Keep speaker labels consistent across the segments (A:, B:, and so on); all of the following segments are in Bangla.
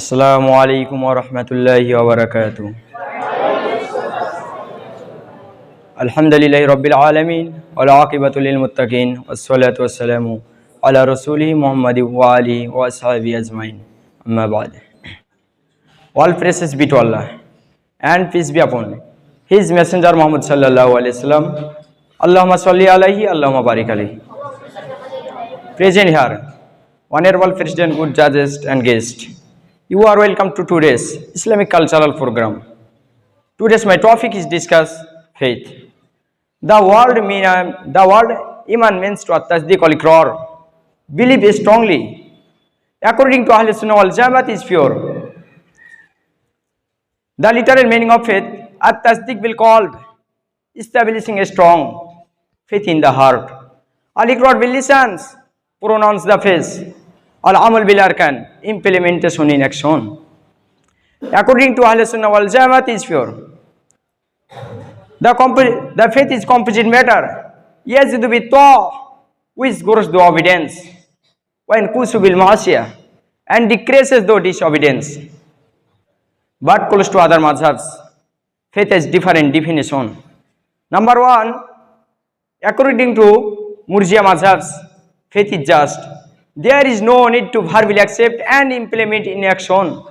A: আসসালামু আলাইকুম রহমতুল্লাহি ওবরাকাত আলহামদুলিল্লাহ রবিল আলমিন আলাকিবাতুল মুতাকিন ওসলাত ওসালামু আলা রসুলি মোহাম্মদ ওয়ালি ওয়াসাবি আজমাইন আহমাবাদ all praises be to Allah and peace be upon his messenger Muhammad সাল্লাহ আলাইসাল্লাম আল্লাহমা সাল্লি আলাইহি আল্লাহমা বারিক আলাইহি present here honorable president good judges and guests You are welcome to today's Islamic cultural program. Today's my topic is discuss faith. The word mean the word iman means to tasdiq al iqrar believe strongly according to Ahl Sunnah wal Jamaat is pure. The literal meaning of faith at tasdiq will called establishing a strong faith in the heart. Al iqrar will listen pronounce the face আল আমল বিল আরকান implementation in action according to Ahle Sunnah wal Jamaat is pure the compose the faith is composite matter ইয়াজ ইদু বি ত উইচ গ্রোস দ্য অবিডেন্স ওয়াইন কুসু বিল মহাসিয়া and decreases disobedience but close to other মাঝহাবস faith has different definition number one according to Murjia mazhabs faith is just there is no need to verbally accept and implement in action.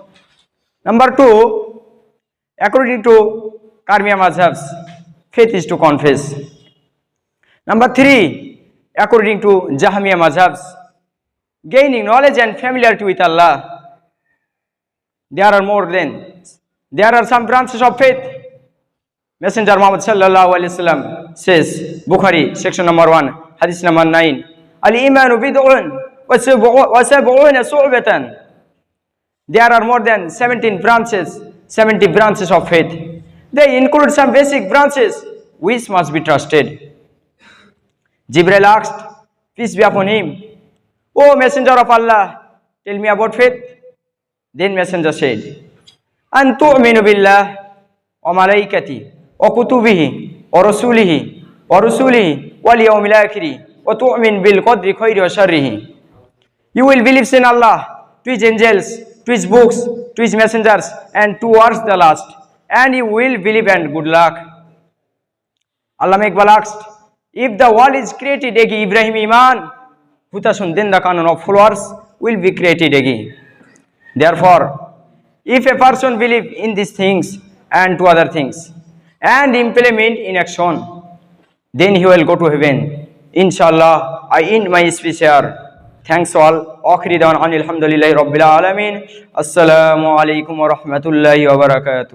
A: Number two, according to karmia Mazhabs, faith is to confess. Number three, according to jahamia Mazhabs, gaining knowledge and familiarity with Allah. There are more than, there are some branches of faith. Messenger Muhammad sallallahu alaihi wasallam says, Bukhari, section number one, hadith number nine, al iman bid'un, There are more than 17 branches, 70 branches of faith. They include some basic branches which must be trusted. Jibreel asked, peace be upon him, O messenger of Allah, tell me about faith. Then messenger said, أن تؤمن بالله وملائكته وكتبه ورسوله ورسوله واليوم الآخر وتؤمن بالقدر خير وشره You will believe in Allah, to His angels, to His books, to His messengers, and towards the last. And you will believe and good luck. Allama Iqbal asked, If the world is created again, Ibrahim Iman, Hutasun, then the canon of followers will be created again. Therefore, if a person believes in these things and to other things, and implement in action, then he will go to heaven. Inshallah, I end my speech here. Thanks all অখরি দান আনিল আলহামদুলিল্লাহ রবিল্লা আলমিন আসসালামু আলাইকুম রহমতুল্লাহ ওবরাকাত